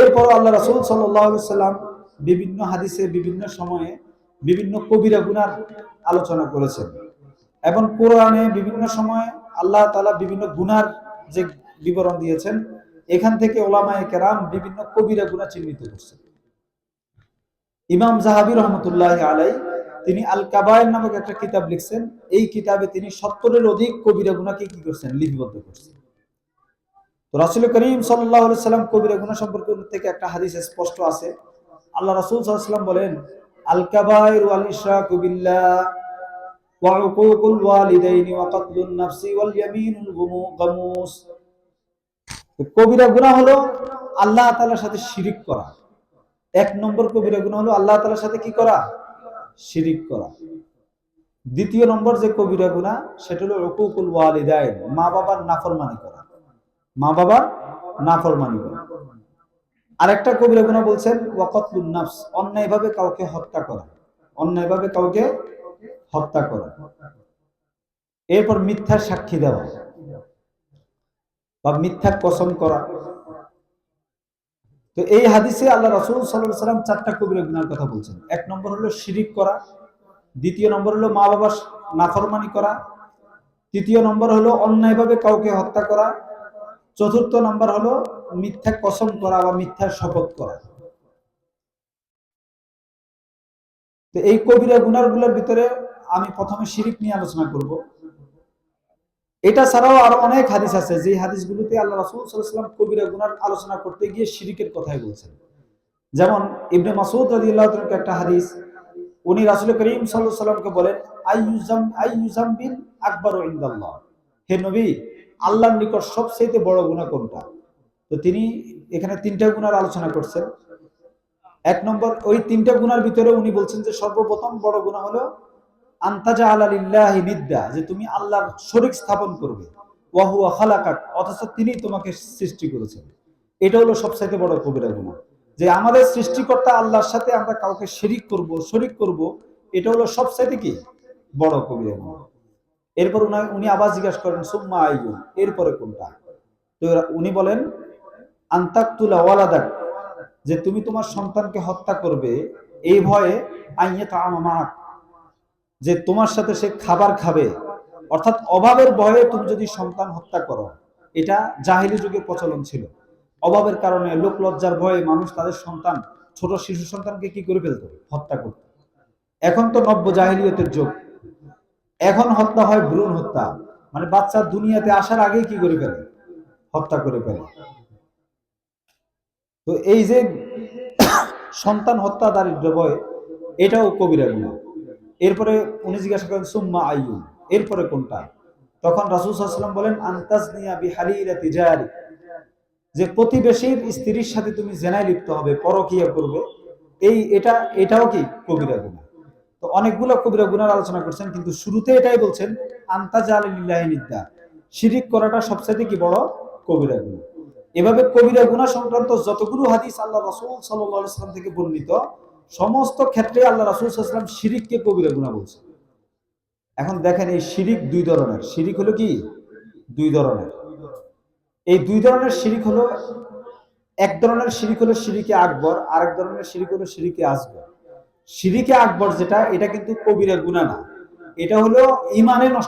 এরপর আল্লাহ রাসূল সাল্লাম বিভিন্ন হাদিসে, বিভিন্ন সময়ে বিভিন্ন কবিরা গুনার আলোচনা করেছেন। এবং কোরআনে বিভিন্ন সময়ে আল্লাহ তাআলা বিভিন্ন গুনার যে বিবরণ দিয়েছেন, এখান থেকে ওলামায়ে কেরাম বিভিন্ন কবিরা গুনাহ চিহ্নিত করছেন। ইমাম জাহাবি রহমতুল্লাহ আলাই তিনি আল কাবায়ের নামক একটা কিতাব লিখছেন। এই কিতাবে তিনি সত্তরের অধিক কবিরা গুনাকে কি করছেন? লিপিবদ্ধ করছেন। তো রাসুল করিম সাল্লাহ সাল্লাম কবিরা গুনা সম্পর্কে থেকে একটা হাদিস স্পষ্ট আছে। আল্লাহ রাসুল সাল্লাম বলেন আল কাবায়ের ওয়াল ইশরাকু কবিরা গুনাহ হলো আল্লাহ তাআলার সাথে শিরিক করা। এক নম্বর কবিরা গুনাহ হলো আল্লাহ তাআলার সাথে কি করা? শিরিক করা। দ্বিতীয় নম্বর যে কবিরা গুনাহ সেটা হলো উকুকুল ওয়ালিদাইন মা বাবার নাফরমানি করা। মা বাবার নাফরমানি করা। আরেকটা কবিরা গুনাহ বলছেন, ওয়াকাতলুন নাফস, অন্যায়ভাবে কাউকে হত্যা করা। অন্যায়ভাবে কাউকে হত্যা করা। এরপর মিথ্যা সাক্ষী দেওয়া। বা মিথ্যা কসম করা। তো এই হাদিসে আল্লাহ রাসূল আলাইহি সাল্লাম চারটা কবিরা গুনার কথা বলছেন। এক নম্বর হলো শিরিক করা। দ্বিতীয় নম্বর হলো মা বাবার নাফরমানি করা। তৃতীয় নম্বর হলো অন্যায়ভাবে কাউকে হত্যা করা। চতুর্থ নাম্বার হলো মিথ্যা কসম করা বা মিথ্যা শপথ করা। তো এই কবিরা গুনারগুলোর ভিতরে আমি প্রথমে শিরিক নিয়ে আলোচনা করব। এটা ছাড়াও আরও অনেক হাদিস আছে যে হাদিসগুলোতে আল্লাহ রাসূল কবিরা গুনার আলোচনা করতে গিয়ে শিরিকের কথাই বলছেন। যেমন ইবনে মাসুদ রাদিয়াল্লাহু তাআলা একটা হাদিস, উনি রাসূল করিম সাল্লাল্লাহু আলাইহি ওয়াসাল্লামকে বলেন আইয়ুজাম আইয়ুজাম বিন আকবারু ইনদাল্লাহ। হে নবী আল্লাহর নিকট সবচেয়ে বড় গুনাহ কোনটা? তো তিনি এখানে তিনটা গুণার আলোচনা করছেন। এক নম্বর, ওই তিনটা গুণার ভিতরে উনি বলছেন যে সর্বপ্রথম বড় গুনাহ হলো আন্তাজা আলালিল্লাহি নিদ্দা, যে তুমি আল্লাহর শরীক স্থাপন করবে। ওয়াহুয়া খালাকাক, অথচ তিনি তোমাকে সৃষ্টি করেছেন। এটা হলো সবচাইতে বড় কবিরা গুনাহ। যে আমাদের সৃষ্টিকর্তা আল্লাহর সাথে আমরা কাউকে শরিক করব শরিক করব, এটা হলো সবচাইতে কি? বড় কবিরা গুনাহ। এরপর উনি আবার জিজ্ঞাসা করেন, সুম্মা আইয়ুন, এরপরে কোনটা? তো উনি বলেন, আন্তাকতুলা ওয়ালাদাক, যে তুমি তোমার সন্তানকে হত্যা করবে এই ভয়ে আইয়ে তামাক যে তোমার সাথে সে খাবার খাবে। অর্থাৎ অভাবের ভয়ে তুমি যদি সন্তান হত্যা করো, এটা জাহিলি যুগের প্রচলন ছিল। অভাবের কারণে লোক লজ্জার ভয়ে মানুষ তাদের সন্তান, ছোট শিশু সন্তানকে কি করে ফেলত? হত্যা করত। এখন তো নব্য জাহিলিয়তের যুগ। এখন হত্যা হয় ভ্রূণ হত্যা। মানে বাচ্চা দুনিয়াতে আসার আগেই কি করে ফেলে? হত্যা করে ফেলে। তো এই যে সন্তান হত্যা দারিদ্র ভয় এটাও কবিরা গুণা। এরপরে উনি জিজ্ঞাসা করেন, সুম্মা আইয়ুন? এরপরে কোনটা? তখন রাসুল বলেন আন্তাজ নিয়া বিহালিরা তিজারি। যে প্রতিবেশীর স্ত্রীর সাথে তুমি জেনায় লিপ্ত হবে, পরকিয়া করবে। এই এটা, এটাও কি কবিরা গুণা? তো অনেকগুলো কবিরা গুনার আলোচনা করছেন, কিন্তু শুরুতে এটাই বলছেন আন্তাজ আলিল্লাহ নিদ্দা। শিরিক করাটা সবচেয়ে কি বড়? কবিরা গুণা। এভাবে কবিরা গুনাহ সংক্রান্ত যতগুলো হাদিস আল্লাহ রাসূল সাল্লাম থেকে বর্ণিত, সমস্ত ক্ষেত্রে আল্লাহ রাসূল সাল্লাম শিরিককে কবিরা গুনাহ বলছে এখন দেখেন, এই শিরিক দুই ধরনের। শিরিক হলো কি? দুই ধরনের। এই দুই ধরনের শিরিক হলো, এক ধরনের শিরিক হলো শিরিকে আকবর, আরেক ধরনের শিরিক হলো শিরিকে আসগর। শিরিকে আকবর যেটা এটা কিন্তু কবিরের গুণা না। এটা হলো ইমানে নষ্ট